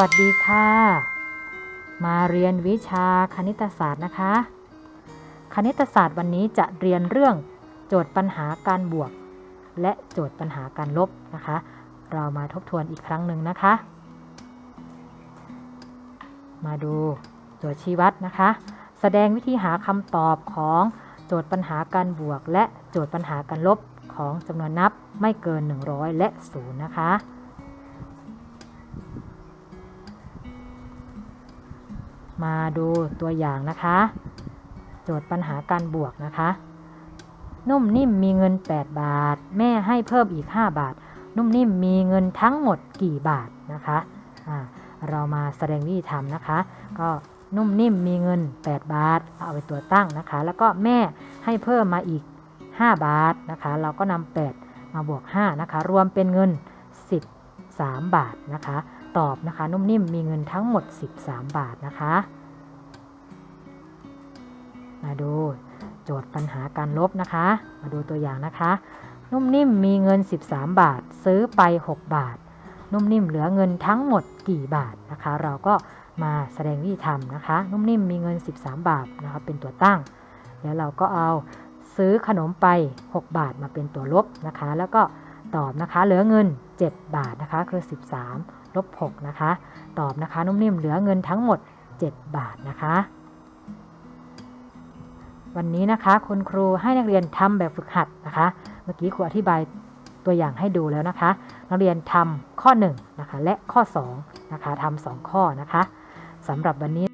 วัสดีค่ะ มาเรียนวิชาคณิตศาสตร์นะคะ คณิตศาสตร์วันนี้จะเรียนเรื่องโจทย์ปัญหาการบวก และโจทย์ปัญหาการลบนะคะ เรามาทบทวนอีกครั้งหนึ่งนะคะ มาดูโจทย์ชี้วัดนะคะ แสดงวิธีหาคำตอบของโจทย์ปัญหาการบวก และโจทย์ปัญหาการลบของจำนวนนับไม่เกิน 100 และ 0 นะคะ มาดูตัวอย่างนะคะ โจทย์ปัญหาการบวกนะคะ นุ่มนิ่มมีเงิน 8 บาท แม่ให้เพิ่มอีก 5 บาท นุ่มนิ่มมีเงินทั้งหมดกี่บาทนะคะอ่าเรามาแสดงวิธีทำนะคะ ก็นุ่มนิ่มมีเงิน 8 บาท เอาไปตัวตั้งนะคะ แล้วก็แม่ให้เพิ่มมาอีก 5 บาทนะคะ เราก็นำ8มาบวก5นะคะ รวมเป็นเงิน 13 บาทนะคะ ตอบนะคะ นุ่มนิ่มมีเงินทั้งหมด 13 บาทนะคะ มาดูโจทย์ปัญหาการลบนะคะ มาดูตัวอย่างนะคะ นุ่มนิ่มมีเงิน 13 บาท ซื้อไป 6 บาท นุ่มนิ่มเหลือเงินทั้งหมดกี่บาทนะคะ เราก็มาแสดงวิธีทำนะคะ นุ่มนิ่มมีเงิน 13 บาทนะคะเป็นตัวตั้ง แล้วเราก็เอาซื้อขนมไป 6 บาทมาเป็นตัวลบนะคะ แล้วก็ ตอบนะคะ เหลือเงิน 7 บาทนะคะ คือ 13ลบ6นะคะ ตอบนะคะ นุ่มนิ่มเหลือเงินทั้งหมด 7 บาทนะคะ วันนี้นะคะคุณครูให้นักเรียนทำแบบฝึกหัดนะคะ เมื่อกี้ครูอธิบายตัวอย่างให้ดูแล้วนะคะ นักเรียนทำข้อ1นะคะและข้อ2นะคะทำสองข้อนะคะสำหรับวันนี้